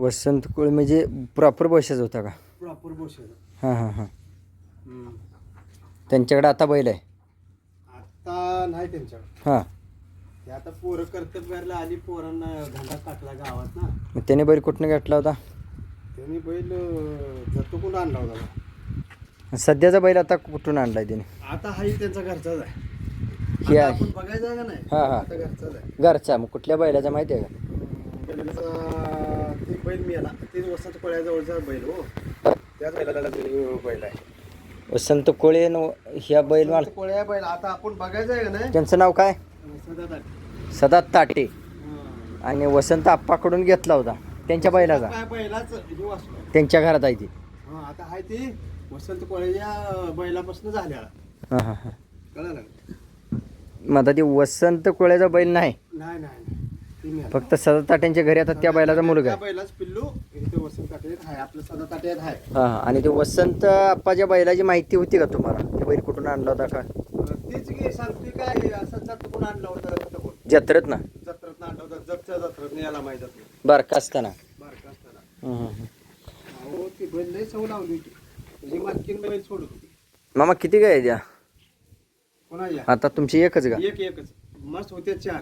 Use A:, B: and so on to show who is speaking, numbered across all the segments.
A: वसंत कोळी म्हणजे प्रॉपर बशाचा होता का?
B: प्रॉपर बोसेल
A: हां हां हां. त्यांच्याकडे आता बैल आहे?
B: आता नाही त्यांच्याकडे.
A: हां.
B: ते आता पोरं कर्तव्याला आली पोरांना धंदा टाकला गावात ना.
A: मग त्याने बैल कुठनं घेतला होता?
B: त्यांनी बैल जतो कोण आणला होता बा.
A: सध्याचा बैल आता कुठून आणलाय त्याने?
B: आता हाही त्यांचा घरचाच आहे.
A: हे
B: आता
A: आहे.
B: आपण बघायचं आहे का नाही?
A: हा, हा.
B: आता घरचाच आहे.
A: घरचा मग कुठल्या बैलाचा माहिती आहे का?
B: बैल मी आला ते वसंत कोळ्याजवळचा बैल हो. त्याच बैलाला बैल आहे.
A: वसंत कोळे न ह्या बैल माल
B: कोळ्या बैल. आता आपण बघायचं आहे का नाही?
A: त्यांचं नाव काय?
B: सदा ताट.
A: सदा ताटे. आणि वसंत आप्पाकडून घेतला होता. त्यांच्या बैलाचा.
B: काय बैलाच वाचलं
A: त्यांच्या घरात आहे ती.
B: हा आता आहे ते. वसंत कोळ्याच्या बैलापासून झाल्या
A: हां हां हां.
B: कळलं?
A: मग आता ते वसंत कोळ्याचा बैल नाही.
B: नाही नाही नाही.
A: फक्त सदा ताट्यांच्या घरी आता त्या बैलाचा मुलगा आहे.
B: बैलाच पिल्लू इथे वसंत आहे आपलं सदा आहे
A: हां हां. आणि ते वसंत आप्पाच्या बैलाची माहिती होती का तुम्हाला? ते बैल कुठून आणला होता का?
B: तेच की काय असं जत कोण आणलं होतं तिथं कोण?
A: जत्रेत ना?
B: जत्रात आणलं होतं जगच्या जत्रात याला माहीत
A: बारका असताना.
B: बारका असताना.
A: हं, हं, हं.
B: अहो ती बैल लावली होती. म्हणजे मालकीन बैल सोडत होती.
A: मामा किती काय द्या
B: कोणा या
A: आता तुमची एकच का
B: एक एकच. मस्त होते चार.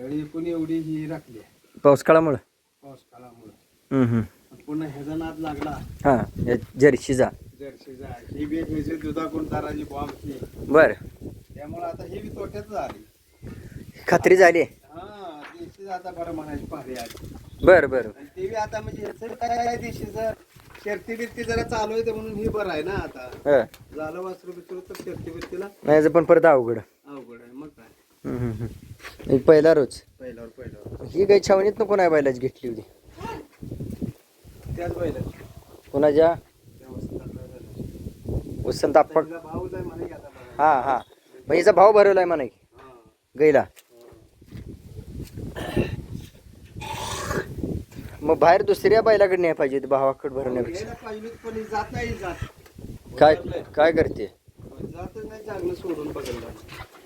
B: तरी एकूण एवढी ही राखली आहे.
A: पाऊस काळामुळं
B: पाऊस काळामुळं. पुन्हा ह्याचा नाद लागला.
A: हां या जर्शीचा.
B: जर्शीचा. ही बी ह्याची दुधाकून ताराची बॉम्ब ही
A: बर.
B: त्यामुळे आता ही बी तोट्यातच आली
A: खात्री झाली.
B: हा देशी आता बरं म्हणायची पाहरी आली
A: बर बर.
B: आणि ते बी आता म्हणजे ह्याचं काय देशीचं. शर्ती बिर्ती जरा चालू आहे म्हणून ही बरं आहे ना आता.
A: हं.
B: झालं वासरू बिसरू तर शर्ती बिर्तीला.
A: नाही याचं पण परत अवघड.
B: काय
A: हं, हं, हं. हे पहिला रोज
B: पहिल्यावर पहिल्यावर
A: ही काही छावणीत नको नाही बैलाची घेतली होती?
B: त्याच
A: कोणाच्या. वसंत आप्पा.
B: तिला भाऊच आहे म्हणे की आता बघा.
A: हां हां. मग हिचा भाव भरवलाय म्हणा. की
B: हा.
A: गैला. मग बाहेर दुसऱ्या बैलाकडे नाही पाहिजे होती भावाकडे भरवण्यापेक्षा.
B: यायला पाहिजे होती, पण ही जात नाही ही जात.
A: काय. काय करते?
B: जातच नाही चांगलं सोडून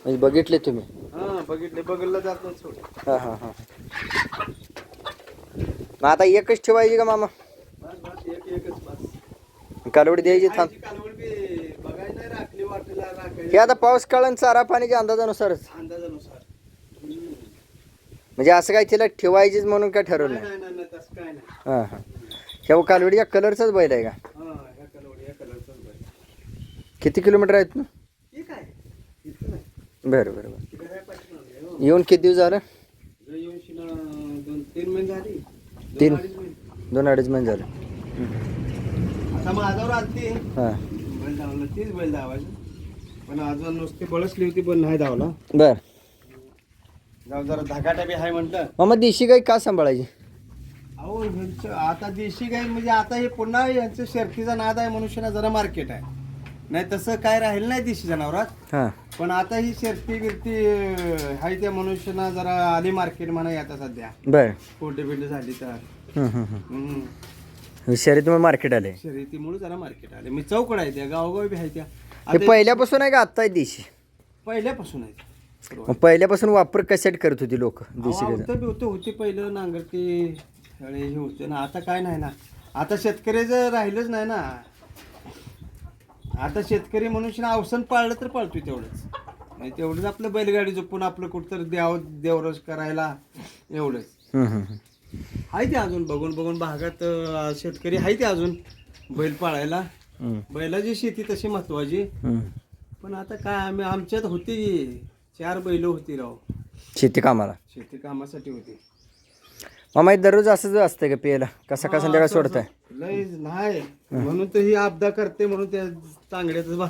A: म्हणजे बघितले तुम्ही?
B: हा बघितले. बघितलं जात नाही
A: हां हां हां. मग आता एकच ठेवायची का मामा?
B: बस बस. एक एकच बस.
A: कालवडी द्यायची थांब.
B: आईची कालवड बी बघायला नाही राखली वाटेला
A: हे
B: राखायची
A: आता पाऊस काळ आणि चारा पाण्याच्या अंदाजानुसारच.
B: अंदाजानुसार. हम्म.
A: म्हणजे असं काय तिला ठेवायचीच म्हणून काय ठरवलं
B: नाही
A: नाही?
B: नाही नाही तसं काय नाही.
A: हां हां. ह्या कालवडीच्या कलरचाच बैल आहे का?
B: हा ह्या कालवड ह्या कलरचाच बैल
A: किती किलोमीटर आहेत ना?
B: ठीक आहे. इथं नाही
A: बरं बरं बरं. येऊन किती दिवस झालं?
B: तीन महिने झाली दोन
A: तीन.
B: अडीच महिने.
A: दोन अडीच महिने झालं.
B: आता माझ्यावर आलती.
A: हां.
B: बैल धावला तीच बैल धावायची. पण अजून नुसती बळसली होती पण नाही धावला.
A: बरं.
B: जाऊ जरा धागाटा बी आहे म्हटलं.
A: मामा देशी गाई का सांभाळायची?
B: अहो ह्यांचं आता देशी गाई म्हणजे आता हे पुन्हा यांचं शर्तीचा नाद आहे मनुष्याला जरा मार्केट आहे. नाही तसं काय राहिलं नाही देशी जनावरात.
A: हां.
B: पण आता ही शर्ती बिर्ती हाय त्या मनुष्याना जरा आली मार्केट म्हणा आता सध्या.
A: बरं.
B: बिटे झाली तर.
A: हं, हं, हं.
B: हम्म.
A: शर्यतीमुळे मार्केट आले
B: शर्यतीमुळे जरा मार्केट आले मी चौकड आहे त्या गावोगावी बी आहे त्या.
A: हे
B: आता
A: पहिल्यापासून आहे का आत्ता आहे देशी?
B: पहिल्यापासून आहे.
A: मग पहिल्यापासून वापर कशासाठी करत होती लोक देशी गाईचा
B: होतं पहिलं नांगरती हे होते ना आता काय नाही ना. आता शेतकऱ्याचं राहिलंच नाही ना. आता शेतकरी मनुष्यानं अवसन पाळलं तर पाळतोय तेवढंच. म्हणजे तेवढंच आपलं बैलगाडी जपून आपलं कुठं देव देवरस करायला एवढंच.
A: हं, हं, हं.
B: आहे ते अजून बघून बघून भागात अं, शेतकरी आहे ते अजून बैल पाळायला. बैलाची शेती तशी महत्वाची. पण आता काय आम्ही आमच्यात होती चार बैल होती राव.
A: शेती कामाला.
B: शेती कामासाठी होती.
A: मामा हे दररोज असंच असतं का पियाला? का सकाळ संध्याकाळ सोडताय?
B: लय नाही. म्हणून तर ही आपदा करते म्हणून त्या तांगड्याच बा.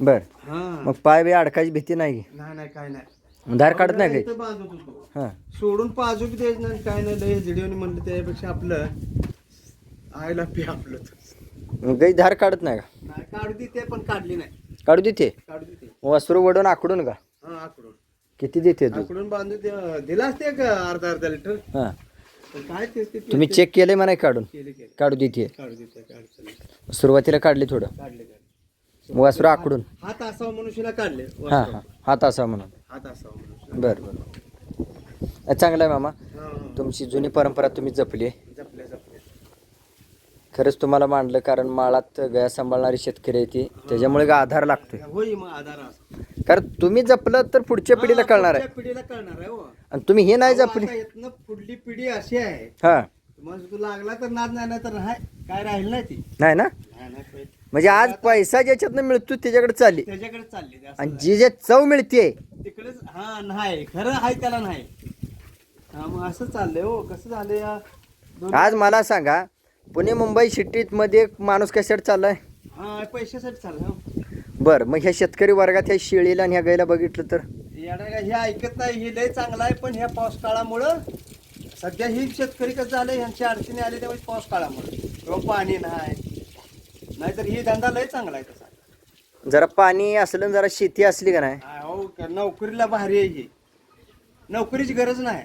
A: बर.
B: हा.
A: मग पाय बी अडकायची भीती नाही
B: नाही नाही काय नाही.
A: की? धार काढत नाही काही?
B: इथं बांधत होतो.
A: हां.
B: सोडून पाजू बी द्यायचं नाही काय नाही. लय जिडीवनी म्हणलं त्यापेक्षा आपलं आयला पी आपलं
A: मग गाई धार काढत नाही का?
B: नाही काढू देते पण काढली नाही.
A: काढू देते?
B: काढू देते.
A: वासरू वडून आकडून का?
B: हा आकडून.
A: किती देते
B: आकडून दे दिला असते अर्धा अर्धा लिटर?
A: हां.
B: पण काय तेच ते
A: तुम्ही चेक केले म्हणा काढून?
B: केले केले.
A: काढू देते.
B: काढू.
A: सुरुवातीला काढली थोडं.
B: काढले काढले.
A: वासरू आकडून.
B: हात असावं मनुष्याला काढले.
A: हां हां. हात असा म्हणून.
B: हात असावं
A: बरं बरं. चांगलं आहे मामा.
B: हा, हा.
A: तुमची जुनी परंपरा तुम्ही जपली.
B: जपली
A: खरंच तुम्हाला मांडलं कारण माळात गाया सांभाळणारी शेतकरी आहे ती. त्याच्यामुळे आधार लागतोय.
B: मग आधार असं.
A: कारण तुम्ही जपलं तर पुढच्या पिढीला
B: हा,
A: कळणार आहे.
B: पुढच्या पिढीला कळणार आहे हो.
A: आणि तुम्ही हे नाही
B: अहो,
A: जपली.
B: आता इथनं पुढली पिढी अशी आहे.
A: हा.
B: मग तू लागला तर नाद नाही नाही तर नाही काय राहील नाही ती.
A: नाही ना?
B: नाही, नाही, पै-
A: म्हणजे आज पैसा ज्याच्यातनं मिळतो त्याच्याकडे चालली.
B: त्याच्याकडे चालली ते असं
A: आणि. जी जे चव मिळते
B: तिकडेच हा नाही. खरं आहे त्याला नाही. हा मग असं चाललंय हो. कसं झालंय या दोन-
A: आज मला सांगा पुणे मुंबई सिटीत मध्ये एक माणूस कशासाठी चाललाय?
B: हा पैशासाठी चाललंय हो.
A: बर मग ह्या शेतकरी वर्गात ह्या शेळीला आणि ह्या गायला बघितलं तर?
B: हे ऐकत नाही हे लय चांगलं आहे पण ह्या पाऊस काळामुळं सध्या ही शेतकरी कसं झालं ह्यांची अडचणी आली त्यामुळे पाऊस काळामुळे. किंवा पाणी नाही. नाहीतर ही धंदा लय चांगला आहे तसा.
A: जरा पाणी असलं आणि जरा शेती असली का नाही?
B: हा, हो का, नोकरीला भारी आहे ही. नोकरीची गरज नाही.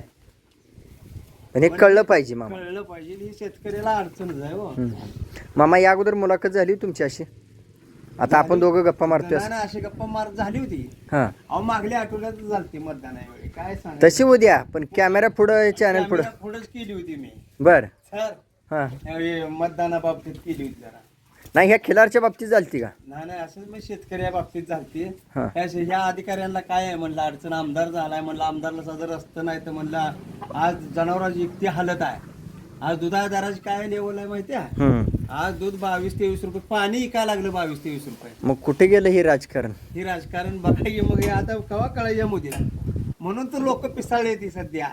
A: पण हे कळलं पाहिजे मामा.
B: कळलं पाहिजे ही शेतकऱ्याला अडचणच आहे हो.
A: हम्म. मामा या अगोदर मुलाखत झाली तुमची अशी? आता आपण दोघं गप्पा मारतोय
B: नाही, अशी गप्पा मार झाली होती.
A: हा.
B: अहो मागल्या आठवड्यात झालती मतदान काय सांग
A: तशी उद्या पण कॅमेरा पुढं चॅनल पुढं.
B: पुढेच केली होती मी.
A: बर.
B: सर
A: हा.
B: यावेळी मतदानाबाबतीत केली होती जरा.
A: नाही ह्या खिलारच्या बाबतीत झालती का?
B: नाही नाही असंच मी शेतकऱ्या बाबतीत झालती.
A: हा.
B: शे- ह्या अधिकाऱ्यांना काय आहे म्हणलं अडचण आमदार झालाय म्हणलं आमदारला साधं रस्तं नाही तर म्हणलं आज जनावरांची इतकी हालत आहे. आज दुधा दराची काय लेवल आहे माहिती आहे?
A: हम्म.
B: आज दूध बावीस तेवीस रुपये. पाणी इकायला लागलं बावीस तेवीस रुपये.
A: मग कुठे गेलं हे राजकारण?
B: हे राजकारण बघा की मग हे आता कवा कळायच्या मोदीला म्हणून तर लोक पिसाळले ती सध्या.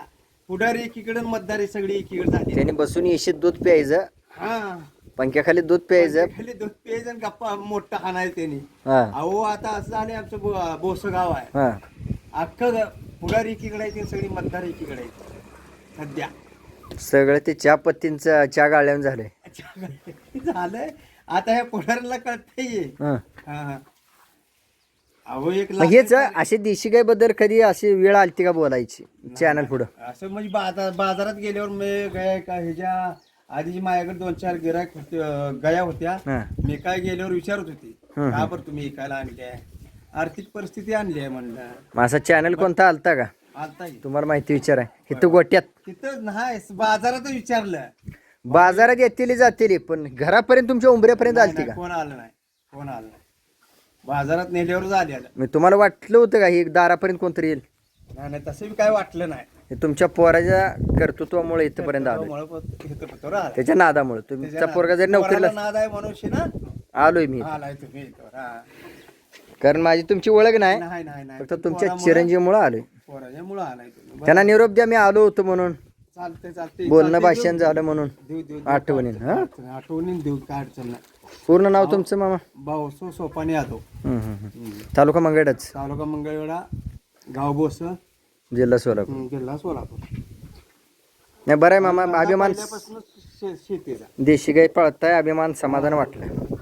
B: पुढारी एकीकडे मतदारी सगळी एकीकडे झाली.
A: त्याने बसून येशीत दूध प्यायचं.
B: हा.
A: पंख्याखाली दूध प्यायचं.
B: खाली दूध प्यायचं आणि गप्पा मोठा हाणाय त्यांनी.
A: हा.
B: अहो आता असं झालं आमचं बो- बोस गाव आहे.
A: हा.
B: अख्खं ग- पुढारी एकीकडे आहे सगळी मतदार एकीकडे आहे सध्या.
A: सगळं ते चहा पत्तींचं चहा गाळल्यावर झालंय.
B: झालंय. आता ह्या पुढाऱ्याला कळतंय.
A: हा.
B: हा हा. अहो एक
A: मग
B: लाख
A: हेच असे देशी गायबद्दल कधी अशी वेळ आलती का बोलायची? चॅनल पुढं.
B: असं म्हणजे बाजार बाजारात गेल्यावर मी गाय का ह्याच्या आधी माझ्याकडे दोन चार गिरायक गाया होत्या.
A: हा.
B: मी काय गेल्यावर विचारत होती. का बरं तुम्ही इकायला आणली आहे आर्थिक परिस्थिती आणली आहे म्हणलं.
A: मग असा चॅनल कोणता आलता का?
B: येईल.
A: तुम्हाला माहिती विचार आहे इथं गोट्यात.
B: तिथं नाही बाजारात विचारलं.
A: बाजारात येतील जातील पण घरापर्यंत तुमच्या उंबऱ्यापर्यंत आलती का?
B: कोण आलं नाही कोण आलं नाही. बाजारात नेल्यावर झालेलं
A: मी तुम्हाला वाटलं होतं का ही दारापर्यंत कोणतरी येईल?
B: नाही नाही तसं बी काय वाटलं नाही.
A: हे तुमच्या पोराच्या कर्तृत्वामुळे इथपर्यंत
B: इथं आलं.
A: त्याच्या नादामुळे. तुमचा पोरगा जरी
B: नाद-
A: नोकरीला
B: पोराला नाद आहे मनुष्य ना?
A: आलोय मी
B: आलाय तुम्ही इथं. हा.
A: कारण माझी तुमची ओळख नाही.
B: नाही नाही नाही.
A: फक्त तुमच्या चिरंजीवमुळे आलोय.
B: पोराच्यामुळं आलाय तुम्ही.
A: त्यांना निरोप द्या मी आलो होतो म्हणून.
B: चालते चालते
A: बोलणं भाषण झालं म्हणून. हा?
B: आठवणीन देऊ काय अडचण नाही.
A: पूर्ण नाव तुमचं मामा?
B: भाऊ सो सोपाने यादव.
A: तालुका मंगळच
B: तालुका मंगळवेढा गाव बोस.
A: जिल्हा सोलापूर.
B: जिल्हा सोलापूर.
A: नाही बरं आहे मामा अभिमान
B: शेतीचा
A: देशी गाय पळताय अभिमान समाधान वाटलं